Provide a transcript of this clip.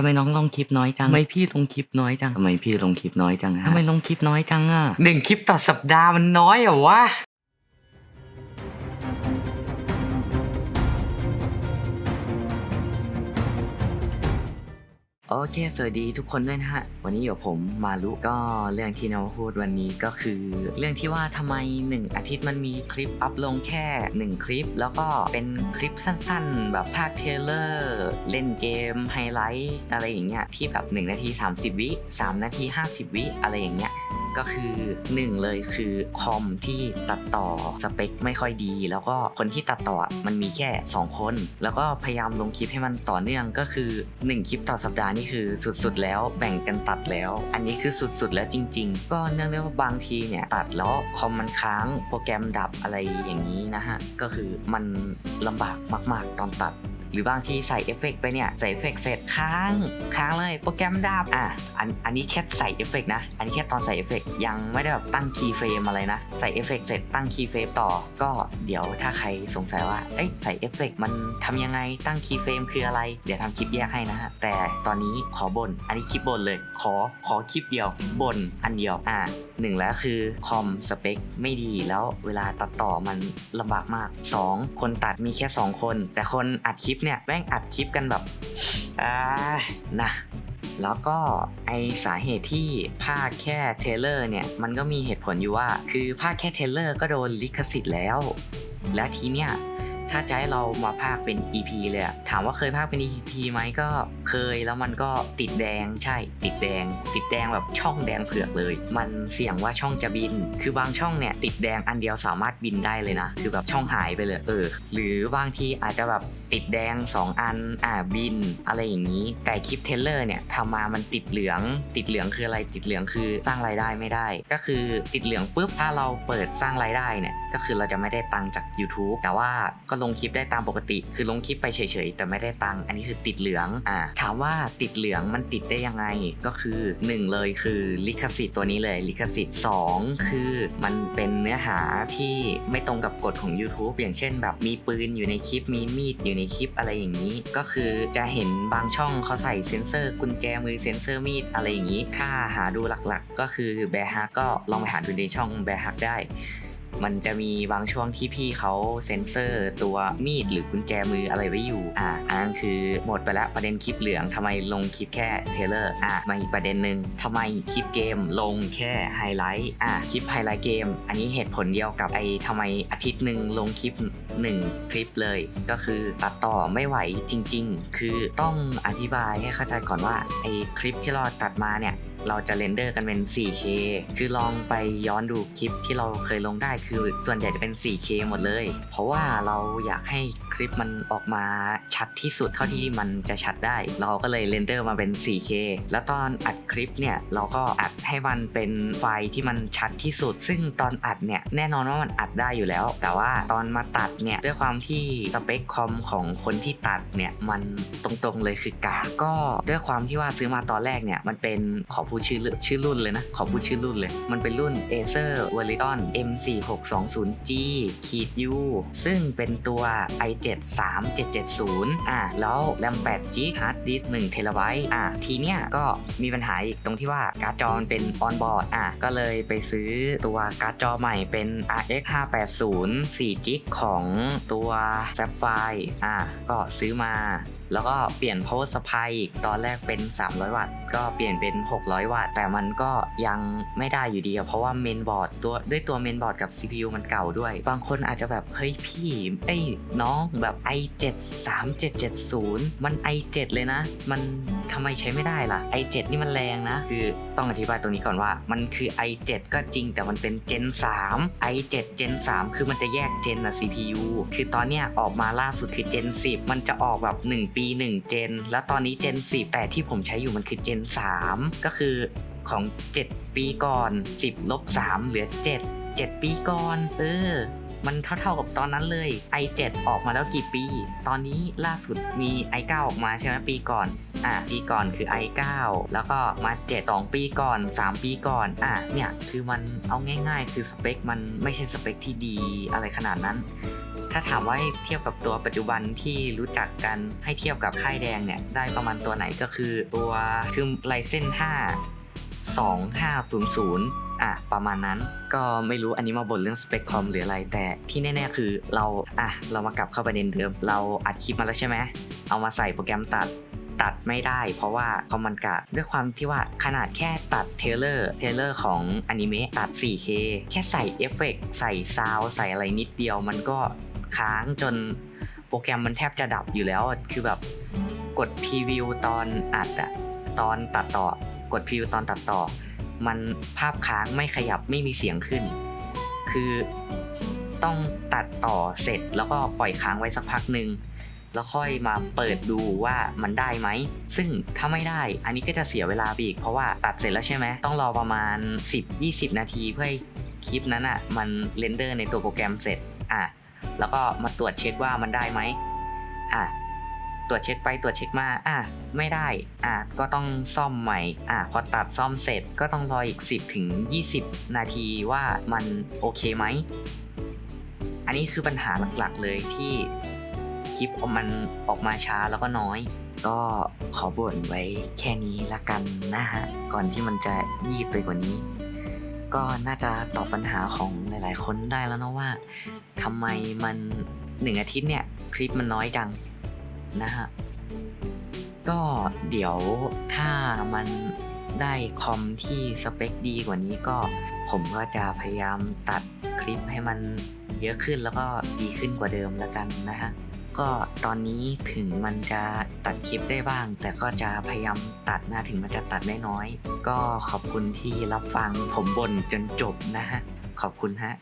ทำไมน้องลงคลิปน้อยจังทำไมพี่ลงคลิปน้อยจังทำไมพี่ลงคลิปน้อยจังฮะทำไมลงคลิปน้อยจังอะหนึ่งคลิปต่อสัปดาห์มันน้อยเหรอวะ โอเค สวัสดีทุกคนด้วยนะฮะ วันนี้อยู่ผมมาลุก็เรื่องที่เราพูดวันนี้ก็คือ เรื่องที่ว่าทำไม 1 อาทิตย์มันมีคลิปอัพลงแค่ 1 คลิป แล้วก็เป็นคลิปสั้นๆ แบบภาคเทเลอร์ เล่นเกมไฮไลท์อะไรอย่างเงี้ยที่แบบ 1 นาที 30 วิ 3 นาที 50 วิอะไรอย่างเงี้ย ก็คือหนึ่งเลยคือคอมที่ตัดต่อสเปคไม่ค่อยดี แล้วก็คนที่ตัดต่อมันมีแค่ 2 คน แล้วก็พยายามลงคลิปให้มันต่อเนื่องก็คือ 1 คลิปต่อสัปดาห์นี่คือสุดๆ แล้วแบ่งกันตัดแล้ว อันนี้คือสุดๆ แล้วจริง ๆ ก็เนื่องด้วยว่าบางทีเนี่ยตัดแล้วคอมมันค้างโปรแกรมดับอะไรอย่างนี้นะฮะก็คือมันลำบากมาก ๆ ตอนตัด หรือบางทีใส่เอฟเฟกต์ไปเนี่ย ใส่เอฟเฟกต์เสร็จค้างค้างเลยโปรแกรมดับอะอันอันนี้แค่ใส่เอฟเฟกต์นะ อันนี้แค่ตอนใส่เอฟเฟกต์ยังไม่ได้แบบตั้งคีย์เฟรมอะไรนะ ใส่เอฟเฟกต์เสร็จตั้งคีย์เฟรมต่อ ก็เดี๋ยวถ้าใครสงสัยว่าเอ้ยใส่เอฟเฟกต์มันทำยังไงตั้งคีย์เฟรมคืออะไร เดี๋ยวทำคลิปแยกให้นะฮะแต่ตอนนี้ขอบน่นอันนี้คลิปบ่นเลย ขอขอคลิปเดียวบ่นอันเดียวอะหนึ่งแล้วคือคอมสเปคไม่ดีแล้วเวลาตัดต่อมันลำบากมากสองคนตัดมีแค่สองคน แต่คนอัดคลิปเนี่ยแม่งอัดคลิปกันแบบอ่านะแล้วก็ไอสาเหตุที่ภาคแค่เทเลอร์เนี่ย มันก็มีเหตุผลอยู่ว่า คือภาคแค่เทเลอร์ก็โดนลิขสิทธิ์แล้ว และทีเนี้ย ถ้าจะให้เรามาภาคเป็น EP เลยอะถามว่าเคยภาคเป็น EP ไหมก็เคยแล้วมันก็ติดแดงใช่ ติดแดง ติดแดงแบบช่องแดงเผือกเลย มันเสี่ยงว่าช่องจะบิน คือบางช่องเนี่ยติดแดงอันเดียวสามารถบินได้เลยนะ คือแบบช่องหายไปเลยเออ หรือบางทีอาจจะแบบติดแดง 2 อันอ่าบินอะไรอย่างนี้ แต่คลิปเทเลอร์เนี่ยทำมามันติดเหลือง ติดเหลืองคืออะไรติดเหลืองคือสร้างรายได้ไม่ได้ ก็คือติดเหลืองปุ๊บถ้าเราเปิดสร้างรายได้เนี่ยก็คือเราจะไม่ได้ตังค์จาก YouTube แต่ว่าก็ลงคลิปได้ตามปกติ คือลงคลิปไปเฉยๆ แต่ไม่ได้ตังค์อันนี้คือติดเหลืองอ่าถามว่าติดเหลืองมันติดได้ยังไงก็คือหนึ่งเลยคือลิขสิทธิ์ตัวนี้เลยลิขสิทธิ์สองคือมันเป็นเนื้อหาที่ไม่ตรงกับกฎของ YouTube อย่างเช่น แบบมีปืนอยู่ในคลิปมีมีดอยู่ในคลิปอะไรอย่างนี้ ก็คือจะเห็นบางช่องเขาใส่เซ็นเซอร์กุญแจมือเซ็นเซอร์มีดอะไรอย่างนี้ ถ้าหาดูหลักๆ ก็คือแบร์ฮักก็ลองไปหาดูในช่องแบร์ฮักได้ มันจะมีบางช่วงที่พี่เขาเซ็นเซอร์ตัวมีดหรือกุญแจมืออะไรไว้อยู่ อ่าอันนั้นคือหมดไปแล้วประเด็นคลิปเหลืองทำไมลงคลิปแค่เทเลอร์ อะมาอีกประเด็นหนึ่งทำไมคลิปเกมลงแค่ไฮไลท์ อะคลิปไฮไลท์เกม อันนี้เหตุผลเดียวกับไอ้ทำไมอาทิตย์หนึ่งลงคลิปหนึ่งคลิปเลย ก็คือตัดต่อไม่ไหวจริง ๆ คือต้องอธิบายให้เข้าใจก่อนว่าไอ้คลิปที่เราตัดมาเนี่ยเราจะเรนเดอร์กันเป็น 4K คือลองไปย้อนดูคลิปที่เราเคยลงได้คือส่วนใหญ่จะเป็น 4K หมดเลย เพราะว่าเราอยากให้ ลิปมันออกมาชัดที่สุดเท่าที่มันจะชัดได้ เราก็เลยเรนเดอร์มาเป็น 4K แล้วตอนอัดคลิปเนี่ยเราก็อัดให้มันเป็นไฟล์ที่มันชัดที่สุด ซึ่งตอนอัดเนี่ยแน่นอนว่ามันอัดได้อยู่แล้ว แต่ว่าตอนมาตัดเนี่ยด้วยความที่สเปคคอมของคนที่ตัดเนี่ยมันตรงๆเลยคือกากก็ด้วยความที่ว่าซื้อมาตอนแรกเนี่ยมันเป็นขอพูดชื่อชื่อรุ่นเลยนะขอพูดชื่อรุ่นเลย มันเป็นรุ่น Acer v e r i t o n M4620G ขีด U ซึ่งเป็นตัว i7 3770 อะแล้วแรม8 g ฮาร์ดดิสก์1เทราไบต์อะทีเนี้ยก็มีปัญหาอีกตรงที่ว่าการ์ดจอมันเป็นออนบอร์ดอะก็เลยไปซื้อตัวการ์ดจอใหม่เป็น RX 580 4 g ของตัว Sapphire อะก็ซื้อมา แล้วก็เปลี่ยน power supply อีกตอนแรกเป็น 300 วัตต์ ก็เปลี่ยนเป็น 600 วัตต์ แต่มันก็ยังไม่ได้อยู่ดีอะเพราะว่าเมนบอร์ดตัวด้วยตัวเมนบอร์ดกับ CPU มันเก่าด้วย บางคนอาจจะแบบ เฮ้ยพี่ไอ้น้องแบบ i7 3770 มัน i7 เลยนะ มันทำไมใช้ไม่ได้ล่ะ i7 นี่มันแรงนะ คือต้องอธิบายตรงนี้ก่อนว่า มันคือ i7 ก็จริงแต่มันเป็น Gen 3 i7 Gen 3 คือมันจะแยก Gen อะ CPU คือตอนเนี้ยออกมาล่าสุดคือ Gen 10 มันจะออกแบบ 1ปี1เจนแล้วตอนนี้เจน4แต่ที่ผมใช้อยู่มันคือเจน3 ก็คือของ 7 ปีก่อน 10ลบ3เหลือ 7 7 ปีก่อน เออ มันเท่าๆกับตอนนั้นเลย i7 ออกมาแล้วกี่ปี ตอนนี้ล่าสุดมี i9 ออกมาใช่ไหมปีก่อนอะปีก่อนคือ i9 แล้วก็มา7 2ปีก่อน 3 ปีก่อนอะเนี่ยคือมันเอาง่าย ๆ คือสเปคมันไม่ใช่สเปคที่ดีอะไรขนาดนั้น ถ้าถามว่าให้เทียบกับตัวปัจจุบันที่รู้จักกันให้เทียบกับค่ายแดงเนี่ยได้ประมาณตัวไหนก็คือตัวคือไลเซน5 2500 อะประมาณนั้นก็ไม่รู้อันนี้มาบ่นเรื่องสเปคคอมหรืออะไร แต่ที่แน่ๆคือเราอะเรามากลับเข้าประเด็นเดิม เราอัดคลิปมาแล้วใช่ไหมเอามาใส่โปรแกรมตัดตัดไม่ได้ เพราะว่าคอมมันกะด้วยความที่ว่าขนาดแค่ตัดเทเลอร์เทเลอร์ของอนิเมะตัด 4K แค่ใส่เอฟเฟกต์ใส่ซาวใส่อะไรนิดเดียว มันก็ค้างจนโปรแกรมมันแทบจะดับอยู่แล้วคือแบบกดพรีวิวตอนอัดอะตอนตัดต่อกดพรีวิวตอนตัดต่อ มันภาพค้างไม่ขยับไม่มีเสียงขึ้น คือต้องตัดต่อเสร็จแล้วก็ปล่อยค้างไว้สักพักหนึ่งแล้วค่อยมาเปิดดูว่ามันได้ไหม ซึ่งถ้าไม่ได้ อันนี้ก็จะเสียเวลาไปอีก เพราะว่าตัดเสร็จแล้วใช่ไหม ต้องรอประมาณ 10-20 นาทีเพื่อให้คลิปนั้นอะ มันเรนเดอร์ในตัวโปรแกรมเสร็จ อะ แล้วก็มาตรวจเช็คว่ามันได้ไหมอะ ตรวจเช็คไปตรวจเช็คมาอะไม่ได้อะก็ต้องซ่อมใหม่อะพอตัดซ่อมเสร็จก็ต้องรออีก 10ถึง20 นาทีว่ามันโอเคไหม อันนี้คือปัญหาหลักๆเลยที่คลิปมันออกมาช้าแล้วก็น้อย ก็ขอบ่นไว้แค่นี้ละกันนะฮะ ก่อนที่มันจะยืดไปกว่านี้ ก็น่าจะตอบปัญหาของหลาย ๆ คนได้แล้วนะว่าทำไมมันหนึ่งอาทิตย์เนี่ย คลิปมันน้อยจัง นะฮะ ก็เดี๋ยวถ้ามันได้คอมที่สเปคดีกว่านี้ก็ ผมก็จะพยายามตัดคลิปให้มันเยอะขึ้นแล้วก็ดีขึ้นกว่าเดิมแล้วกันนะฮะ ก็ตอนนี้ถึงมันจะตัดคลิปได้บ้าง แต่ก็จะพยายามตัดนะถึงมันจะตัดได้น้อย ก็ขอบคุณที่รับฟังผมบ่นจนจบนะฮะ ขอบคุณฮะ